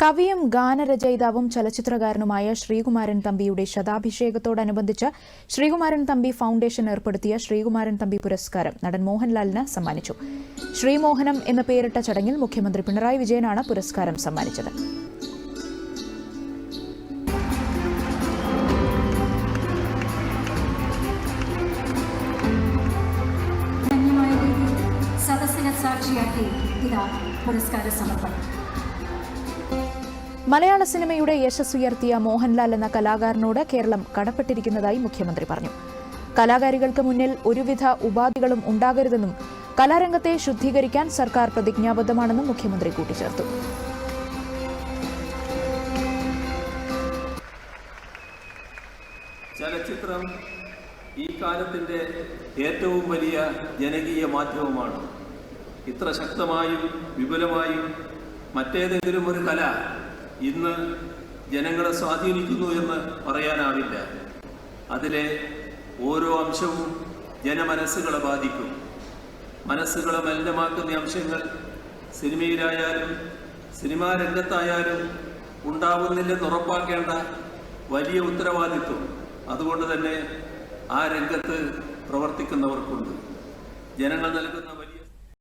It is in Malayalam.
കവിയും ഗാനരചയിതാവും ചലച്ചിത്രകാരനുമായ ശ്രീകുമാരൻ തമ്പിയുടെ ശതാഭിഷേകത്തോടനുബന്ധിച്ച് ശ്രീകുമാരൻ തമ്പി ഫൗണ്ടേഷൻ ഏർപ്പെടുത്തിയ ശ്രീകുമാരൻ തമ്പി പുരസ്കാരം നടൻ മോഹൻലാലിന് സമ്മാനിച്ചു. ശ്രീമോഹനം എന്ന പേരിട്ട ചടങ്ങിൽ മുഖ്യമന്ത്രി പിണറായി വിജയനാണ് പുരസ്കാരം സമ്മാനിച്ചത്. സദസ്സിനെ സാക്ഷിയാക്കി ഇതാ പുരസ്കാര സമർപ്പണം. മലയാള സിനിമയുടെ യശസ്സുയർത്തിയ മോഹൻലാൽ എന്ന കലാകാരനോട് കേരളം കടപ്പെട്ടിരിക്കുന്നതായി മുഖ്യമന്ത്രി പറഞ്ഞു. കലാകാരികൾക്ക് മുന്നിൽ ഒരുവിധ ഉപാധികളും ഉണ്ടാകരുതെന്നും കലാരംഗത്തെ ശുദ്ധീകരിക്കാൻ സർക്കാർ പ്രതിജ്ഞാബദ്ധമാണെന്നും മുഖ്യമന്ത്രി കൂട്ടിച്ചേർത്തു. ചലച്ചിത്രം ഈ കാലത്തിന്റെ ഏറ്റവും വലിയ ജനകീയ മാധ്യമമാണ്. ഇത്ര ശക്തമായും വിപുലമായും മറ്റേതെങ്കിലും ഒരു കല ഇന്ന് ജനങ്ങളെ സ്വാധീനിക്കുന്നു എന്ന് പറയാനാവില്ല. അതിലെ ഓരോ അംശവും ജനമനസ്സുകളെ ബാധിക്കും. മനസ്സുകളെ മലിനമാക്കുന്ന അംശങ്ങൾ സിനിമയിലായാലും സിനിമാ രംഗത്തായാലും ഉണ്ടാവുന്നില്ലെന്ന് ഉറപ്പാക്കേണ്ട വലിയ ഉത്തരവാദിത്വം അതുകൊണ്ട് തന്നെ ആ രംഗത്ത് പ്രവർത്തിക്കുന്നവർക്കുണ്ട്. ജനങ്ങൾ നൽകുന്ന